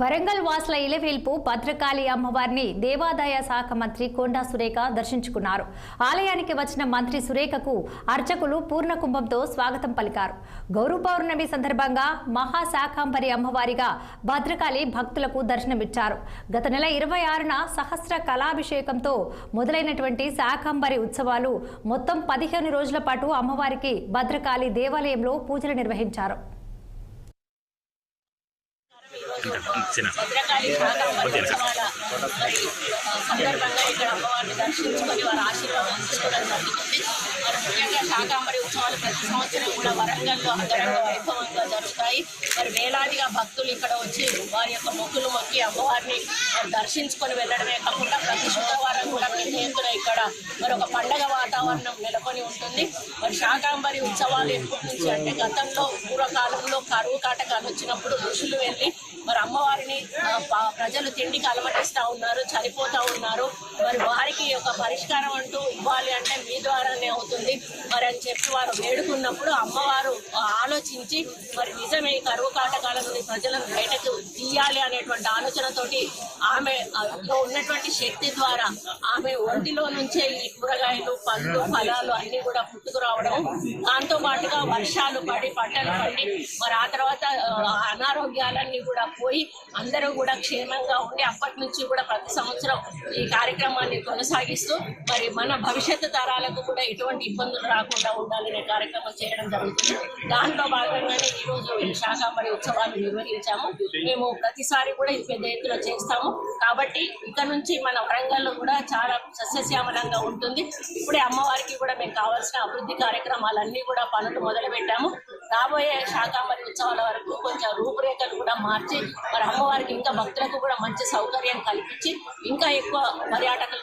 వరంగల్ వాసుల ఇలవేల్పు భద్రకాళి అమ్మవారిని దేవాదాయ శాఖ మంత్రి కొండా సురేఖ దర్శించుకున్నారు. ఆలయానికి వచ్చిన మంత్రి సురేఖకు అర్చకులు పూర్ణకుంభంతో స్వాగతం పలికారు. గౌరవ పౌర్ణమి సందర్భంగా మహాశాకాంబరి అమ్మవారిగా భద్రకాళి భక్తులకు దర్శనమిచ్చారు. గత నెల ఇరవై ఆరున సహస్ర కళాభిషేకంతో మొదలైనటువంటి శాకాంబరి ఉత్సవాలు మొత్తం పదిహేను రోజుల పాటు అమ్మవారికి భద్రకాళి దేవాలయంలో పూజలు నిర్వహించారు. మరి సందర్భంగా ఇక్కడ అమ్మవారిని దర్శించుకొని వారి ఆశీర్వాదం తీసుకోవడం జరుగుతుంది మరి ముఖ్యంగా శాకాంబరి ఉత్సవాలు ప్రతి సంవత్సరం కూడా వరంగల్లో అంగరంగ వైభవంగా జరుగుతాయి మరి వేలాదిగా భక్తులు ఇక్కడ వచ్చి వారి యొక్క మొక్కులు మొక్కి అమ్మవారిని దర్శించుకొని వెళ్ళడమే కాకుండా ప్రతి శుక్రవారం కూడా ఎత్తున ఇక్కడ మరొక పండగ వాతావరణం నెలకొని ఉంటుంది. మరి శాకాంబరి ఉత్సవాలు ఎప్పటి నుంచి అంటే గతంలో పూర్వకాలంలో కరువు కాటకాలు వచ్చినప్పుడు ఋషులు వెళ్ళి మరి అమ్మవారిని ప్రజలు తిండికి అలమటిస్తూ ఉన్నారు చనిపోతూ ఉన్నారు. మరి వారికి ఒక పరిష్కారం అంటూ ఇవ్వాలి అంటే మీ ద్వారానే అవుతుంది. మరి అని చెప్పి వారు వేడుకున్నప్పుడు అమ్మవారు ఆలోచించి మరి నిజమే కరువు కాటకాల నుండి ప్రజలను బయటకు తీయాలి అనేటువంటి ఆలోచనతోటి ఆమె ఉన్నటువంటి శక్తి ద్వారా ఆమె ఒంటిలో నుంచే ఈ కూరగాయలు పండ్లు ఫలాలు అన్ని కూడా పుట్టుకురావడం దాంతో పాటుగా వర్షాలు పడి పంటలు పండి మరి ఆ తర్వాత అనారోగ్యాలన్నీ కూడా పోయి అందరూ కూడా క్షేమంగా ఉండి అప్పటి నుంచి కూడా ప్రతి సంవత్సరం ఈ కార్యక్రమాన్ని కొనసాగిస్తూ మరి మన భవిష్యత్తు తరాలకు కూడా ఎటువంటి ఇబ్బందులు రాకుండా ఉండాలనే కార్యక్రమం చేయడం జరుగుతుంది. దాంట్లో భాగంగానే ఈ రోజు ఈ ఉత్సవాలు నిర్వహించాము. మేము ప్రతిసారి కూడా ఇది పెద్ద ఎత్తున చేస్తాము. కాబట్టి ఇక్కడ నుంచి మన వరంగల్లో కూడా చాలా సస్యశ్యామలంగా ఉంటుంది. ఇప్పుడే అమ్మవారికి కూడా మేము కావాల్సిన అభివృద్ధి కార్యక్రమాలన్నీ కూడా పనులు మొదలు పెట్టాము రాబోయే శాకాంబరి ఉత్సవాల వరకు కొంచెం రూపురేఖలు కూడా మార్చి మరి అమ్మవారికి ఇంకా భక్తులకు కూడా మంచి సౌకర్యం కల్పించి ఇంకా ఎక్కువ పర్యాటకులు